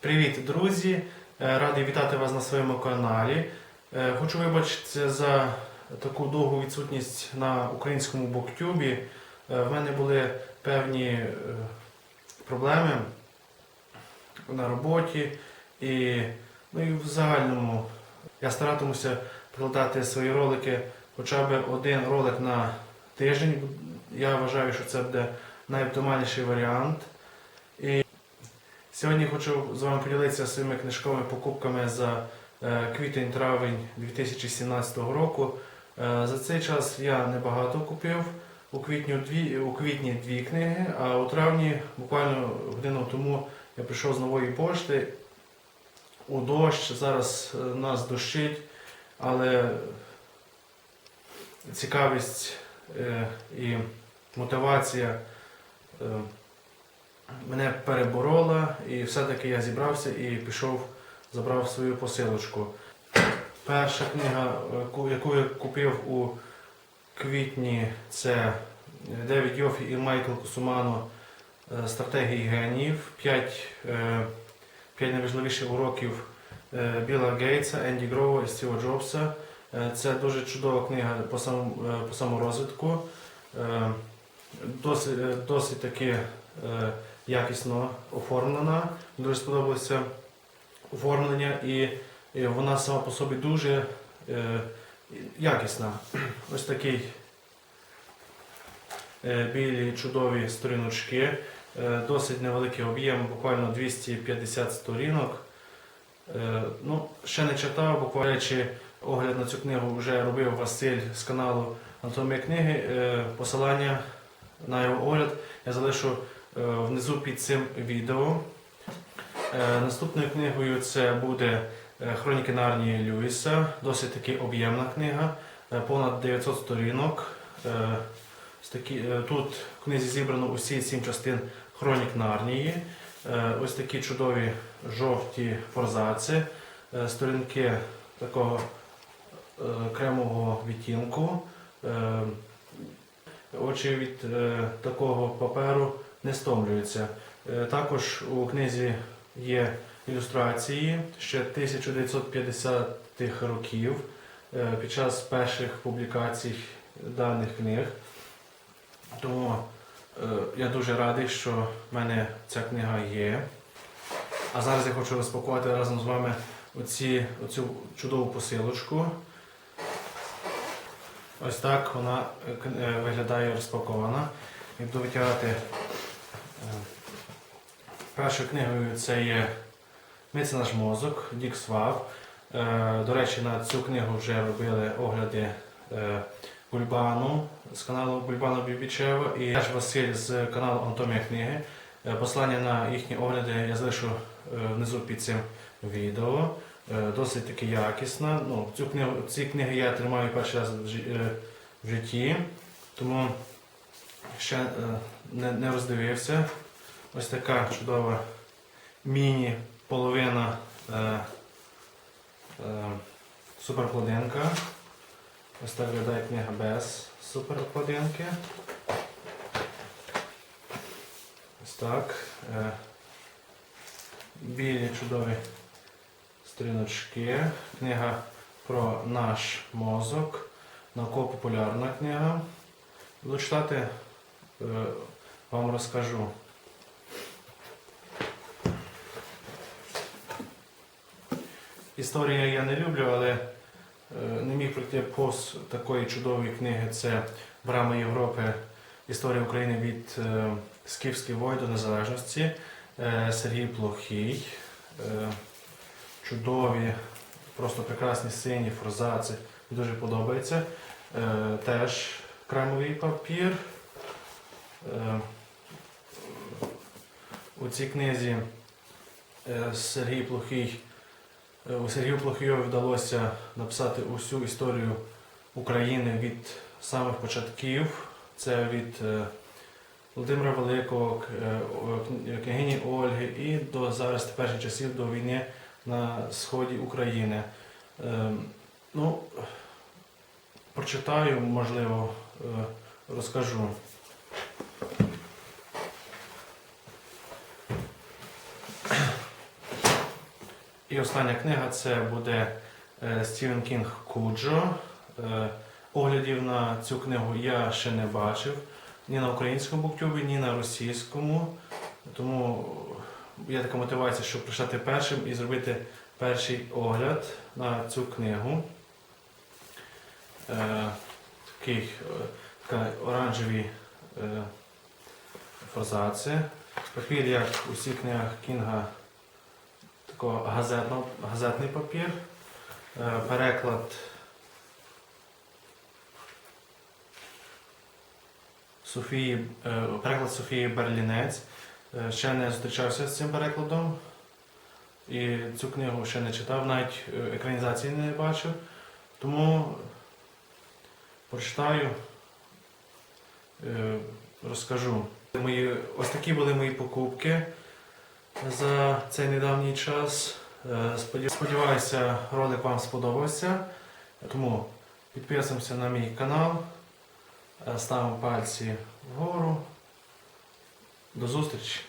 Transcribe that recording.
Привіт, друзі! Е, Радий вітати вас на своєму каналі. Е, Хочу вибачитися за таку довгу відсутність на українському буктюбі. Е, В мене були певні проблеми на роботі і, ну, і в загальному я старатимуся прикладати свої ролики хоча б один ролик на тиждень. Я вважаю, що це буде найоптимальніший варіант. І сьогодні хочу з вами поділитися своїми книжковими покупками за е, квітень-травень 2017 року. Е, За цей час я небагато купив. У квітні дві, у квітні дві книги, а у травні, буквально годину тому, я прийшов з нової пошти. У дощ, зараз е, нас дощить, але цікавість і мотивація мене переборола, і все-таки я зібрався і пішов, забрав свою посилочку. Перша книга, е, яку я купив у квітні, це Девід Йофі і Майкл Кусумано е, Стратегії геніїв. П'ять, е, п'ять найважливіших уроків е, Біла Гейтса, Енді Грова і Стіва Джобса. Е, Це дуже чудова книга по, е, по саморозвитку. Е, Досить, е, досить таки е, якісно оформлена. Дуже сподобалося оформлення і, вона сама по собі дуже е, якісна. Ось такий е, білі чудові сторіночки, е, досить невеликий об'єм, буквально 250 сторінок. Е, Ну, ще не читав, буквально речі, огляд на цю книгу вже робив Василь з каналу Анатомія книги. Е, Посилання на його огляд я залишу внизу під цим відео. Е, Наступною книгою це буде е, Хроніки Нарнії Льюіса. Досить таки об'ємна книга, е, понад 900 сторінок. Е, е, Тут в книзі зібрано усі сім частин Хронік Нарнії. Е, Ось такі чудові жовті форзаци, е, сторінки такого е, кремового відтінку. Е, Очі від е, такого паперу не стомлюються. Е, також у книзі є ілюстрації ще 1950-х років е, під час перших публікацій даних книг. Тому е, я дуже радий, що в мене ця книга є. А зараз я хочу розпакувати разом з вами оці, оцю чудову посилочку. Ось так вона виглядає розпакована. Буду витягати. Е, Першою книгою це є Ми це наш мозок, Дік Свав. Е, До речі, на цю книгу вже робили огляди е, Гульбану з каналу Гульбана Бібічева і теж Василь з каналу Анатомія книги. Е, Послання на їхні огляди я залишу е, внизу під цим відео. Е, Досить таки якісна. Ну, цю книгу, ці книги я тримаю перший раз в жи- е, в житті, тому ще е, не, не роздивився. Ось така чудова міні-половина е, е, суперкладинка. Ось так виглядає книга без суперкладинки. Ось так. Е, білі чудові сторіночки. Книга про наш мозок. Науково-популярна книга. Буду читати, е, вам розкажу. Історія я не люблю, але е, не міг пройти повз такої чудової книги. Це Брами Європи. Історія України від е, Скіфських воїн до незалежності. Е, Сергій Плохій. Чудові, просто прекрасні сині форзаци. Дуже подобається. Теж кремовий папір. У цій книзі е, Сергій Плохій, е, у Сергію Плохійові вдалося написати усю історію України від самих початків. Це від е, Володимира Великого, княгині Ольги і до зараз теперішніх часів до війни на сході України. Ем, Ну, прочитаю, можливо, розкажу. І остання книга це буде Стівен Кінг Куджо. Е, Оглядів на цю книгу я ще не бачив ні на українському буктюбі, ні на російському. Тому є така мотивація, щоб прочитати першим і зробити перший огляд на цю книгу. Е, такий, е, оранжеві форзаци. Папір, як у всіх книгах Кінга, такого газетний папір. Е, переклад Софії, е, переклад Софії Берлінець. Е, Ще не зустрічався з цим перекладом. І цю книгу ще не читав, навіть екранізації не бачив. Тому прочитаю, розкажу. Мої, ось такі були мої покупки за цей недавній час. Е, Сподіваюся, ролик вам сподобався. Тому підписуємося на мій канал, е, ставимо пальці вгору. До зустрічі!